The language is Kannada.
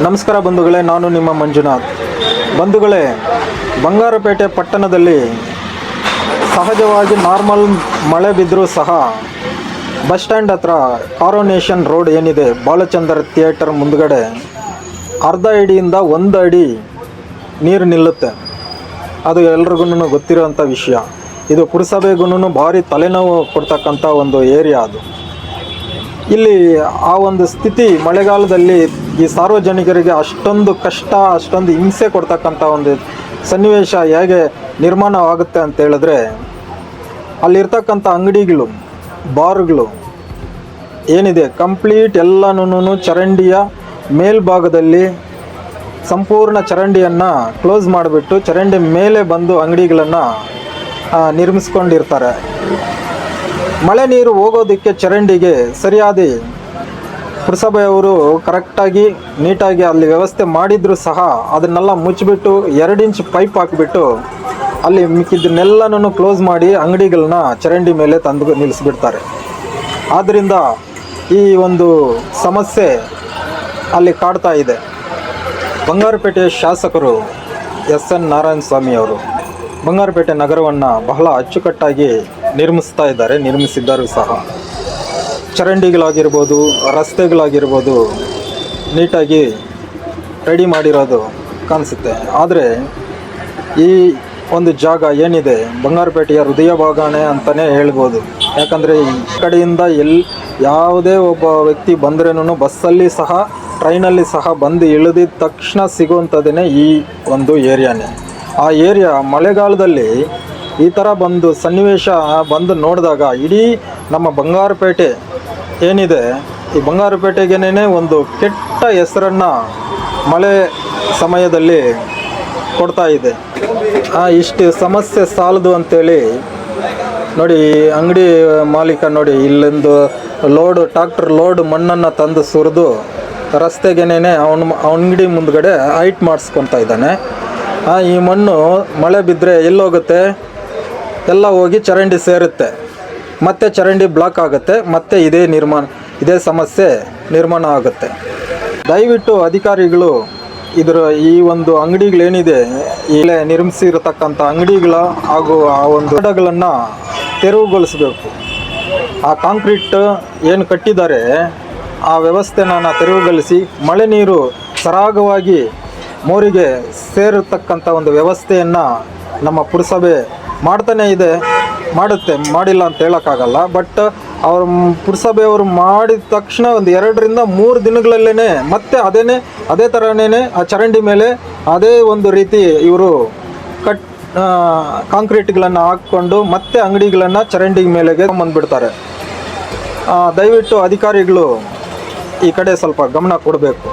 ನಮಸ್ಕಾರ ಬಂಧುಗಳೇ, ನಾನು ನಿಮ್ಮ ಮಂಜುನಾಥ್. ಬಂಧುಗಳೇ, ಬಂಗಾರಪೇಟೆ ಪಟ್ಟಣದಲ್ಲಿ ಸಹಜವಾಗಿ ನಾರ್ಮಲ್ ಮಳೆ ಬಿದ್ದರೂ ಸಹ ಬಸ್ ಸ್ಟ್ಯಾಂಡ್ ಹತ್ರ ಕಾರೋನೇಷನ್ ರೋಡ್ ಏನಿದೆ, ಬಾಲಚಂದ್ರ ಥಿಯೇಟರ್ ಮುಂದುಗಡೆ ಅರ್ಧ ಅಡಿಯಿಂದ ಒಂದು ಅಡಿ ನೀರು ನಿಲ್ಲುತ್ತೆ. ಅದು ಎಲ್ರಿಗೂ ಗೊತ್ತಿರುವಂಥ ವಿಷಯ. ಇದು ಪುರಸಭೆಗೂ ಭಾರಿ ತಲೆನೋವು ಕೊಡ್ತಕ್ಕಂಥ ಒಂದು ಏರಿಯಾ ಅದು. ಇಲ್ಲಿ ಆ ಒಂದು ಸ್ಥಿತಿ ಮಳೆಗಾಲದಲ್ಲಿ ಈ ಸಾರ್ವಜನಿಕರಿಗೆ ಅಷ್ಟೊಂದು ಕಷ್ಟ, ಅಷ್ಟೊಂದು ಹಿಂಸೆ ಕೊಡ್ತಕ್ಕಂಥ ಒಂದು ಸನ್ನಿವೇಶ ಹೇಗೆ ನಿರ್ಮಾಣವಾಗುತ್ತೆ ಅಂತ ಹೇಳಿದ್ರೆ, ಅಲ್ಲಿರ್ತಕ್ಕಂಥ ಅಂಗಡಿಗಳು, ಬಾರ್ಗಳು ಏನಿದೆ, ಕಂಪ್ಲೀಟ್ ಎಲ್ಲನೂ ಚರಂಡಿಯ ಮೇಲ್ಭಾಗದಲ್ಲಿ ಸಂಪೂರ್ಣ ಚರಂಡಿಯನ್ನು ಕ್ಲೋಸ್ ಮಾಡಿಬಿಟ್ಟು ಚರಂಡಿ ಮೇಲೆ ಬಂದು ಅಂಗಡಿಗಳನ್ನು ನಿರ್ಮಿಸ್ಕೊಂಡಿರ್ತಾರೆ. ಮಳೆ ನೀರು ಹೋಗೋದಕ್ಕೆ ಚರಂಡಿಗೆ ಸರಿಯಾದ ಪುರಸಭೆಯವರು ಕರೆಕ್ಟಾಗಿ, ನೀಟಾಗಿ ಅಲ್ಲಿ ವ್ಯವಸ್ಥೆ ಮಾಡಿದರೂ ಸಹ ಅದನ್ನೆಲ್ಲ ಮುಚ್ಚಿಬಿಟ್ಟು ಎರಡು ಇಂಚ್ ಪೈಪ್ ಹಾಕಿಬಿಟ್ಟು ಅಲ್ಲಿ ಮಿಕ್ಕಿದ್ದನ್ನೆಲ್ಲನೂ ಕ್ಲೋಸ್ ಮಾಡಿ ಅಂಗಡಿಗಳನ್ನ ಚರಂಡಿ ಮೇಲೆ ತಂದು ನಿಲ್ಲಿಸ್ಬಿಡ್ತಾರೆ. ಆದ್ದರಿಂದ ಈ ಒಂದು ಸಮಸ್ಯೆ ಅಲ್ಲಿ ಕಾಡ್ತಾ ಇದೆ. ಬಂಗಾರಪೇಟೆ ಶಾಸಕರು ಎಸ್ ಎನ್ ನಾರಾಯಣ ಸ್ವಾಮಿ ಅವರು ಬಂಗಾರಪೇಟೆ ನಗರವನ್ನು ಬಹಳ ಅಚ್ಚುಕಟ್ಟಾಗಿ ನಿರ್ಮಿಸ್ತಾ ಇದ್ದಾರೆ, ನಿರ್ಮಿಸಿದ್ದರೂ ಸಹ. ಚರಂಡಿಗಳಾಗಿರ್ಬೋದು, ರಸ್ತೆಗಳಾಗಿರ್ಬೋದು ನೀಟಾಗಿ ರೆಡಿ ಮಾಡಿರೋದು ಕಾಣಿಸುತ್ತೆ. ಆದರೆ ಈ ಒಂದು ಜಾಗ ಏನಿದೆ, ಬಂಗಾರಪೇಟೆಯ ಹೃದಯ ಭಾಗನೇ ಅಂತಲೇ ಹೇಳ್ಬೋದು. ಯಾಕಂದರೆ ಈ ಕಡೆಯಿಂದ ಎಲ್, ಯಾವುದೇ ಒಬ್ಬ ವ್ಯಕ್ತಿ ಬಂದ್ರೂ ಬಸ್ಸಲ್ಲಿ ಸಹ, ಟ್ರೈನಲ್ಲಿ ಸಹ ಬಂದು ಇಳಿದಿದ ತಕ್ಷಣ ಸಿಗುವಂಥದ್ದೇ ಈ ಒಂದು ಏರಿಯಾನೇ. ಆ ಏರಿಯಾ ಮಳೆಗಾಲದಲ್ಲಿ ಈ ಥರ ಬಂದು ಸನ್ನಿವೇಶ ಬಂದು ನೋಡಿದಾಗ ಇಡೀ ನಮ್ಮ ಬಂಗಾರಪೇಟೆ ಏನಿದೆ, ಈ ಬಂಗಾರಪೇಟೆಗೇನೇ ಒಂದು ಕೆಟ್ಟ ಹೆಸರನ್ನು ಮಳೆ ಸಮಯದಲ್ಲಿ ಕೊಡ್ತಾ ಇದೆ. ಇಷ್ಟು ಸಮಸ್ಯೆ ಸಾಲದು ಅಂತೇಳಿ ನೋಡಿ ಅಂಗಡಿ ಮಾಲೀಕ ನೋಡಿ ಇಲ್ಲೊಂದು ಲೋಡ್ ಟ್ರಾಕ್ಟರ್ ಲೋಡ್ ಮಣ್ಣನ್ನು ತಂದು ಸುರಿದು ರಸ್ತೆಗೇನೆ ಅವನು ಅಂಗಡಿ ಮುಂದ್ಗಡೆ ಹೈಟ್ ಮಾಡಿಸ್ಕೊತಾ ಇದ್ದಾನೆ. ಈ ಮಣ್ಣು ಮಳೆ ಬಿದ್ದರೆ ಎಲ್ಲೋಗುತ್ತೆ ಎಲ್ಲ ಹೋಗಿ ಚರಂಡಿ ಸೇರುತ್ತೆ. ಮತ್ತೆ ಚರಂಡಿ ಬ್ಲಾಕ್ ಆಗುತ್ತೆ, ಮತ್ತೆ ಇದೇ ನಿರ್ಮಾಣ, ಇದೇ ಸಮಸ್ಯೆ ನಿರ್ಮಾಣ ಆಗುತ್ತೆ. ದಯವಿಟ್ಟು ಅಧಿಕಾರಿಗಳು ಇದರ ಈ ಒಂದು ಅಂಗಡಿಗಳೇನಿದೆ ಇಲ್ಲೇ ನಿರ್ಮಿಸಿರತಕ್ಕಂಥ ಅಂಗಡಿಗಳ ಹಾಗೂ ಆ ಒಂದು ಕಟ್ಟಡಗಳನ್ನು ತೆರವುಗೊಳಿಸಬೇಕು. ಆ ಕಾಂಕ್ರೀಟ್ ಏನು ಕಟ್ಟಿದ್ದಾರೆ, ಆ ವ್ಯವಸ್ಥೆನ ತೆರವುಗೊಳಿಸಿ, ಮಳೆ ನೀರು ಸರಾಗವಾಗಿ ಮೋರಿಗೆ ಸೇರತಕ್ಕಂಥ ಒಂದು ವ್ಯವಸ್ಥೆಯನ್ನು ನಮ್ಮ ಪುರಸಭೆ ಮಾಡ್ತಾನೆ ಇದೆ, ಮಾಡುತ್ತೆ, ಮಾಡಿಲ್ಲ ಅಂತ ಹೇಳೋಕ್ಕಾಗಲ್ಲ. ಬಟ್ ಅವ್ರ ಪುರಸಭೆಯವರು ಮಾಡಿದ ತಕ್ಷಣ ಒಂದು ಎರಡರಿಂದ ಮೂರು ದಿನಗಳಲ್ಲೇ ಮತ್ತೆ ಅದೇನೇ, ಅದೇ ಥರನೇ ಆ ಚರಂಡಿ ಮೇಲೆ ಅದೇ ಒಂದು ರೀತಿ ಇವರು ಕಟ್ ಕಾಂಕ್ರೀಟ್ಗಳನ್ನು ಹಾಕ್ಕೊಂಡು ಮತ್ತೆ ಅಂಗಡಿಗಳನ್ನು ಚರಂಡಿ ಮೇಲೆಗೆ ಬಂದುಬಿಡ್ತಾರೆ. ದಯವಿಟ್ಟು ಅಧಿಕಾರಿಗಳು ಈ ಕಡೆ ಸ್ವಲ್ಪ ಗಮನ ಕೊಡಬೇಕು.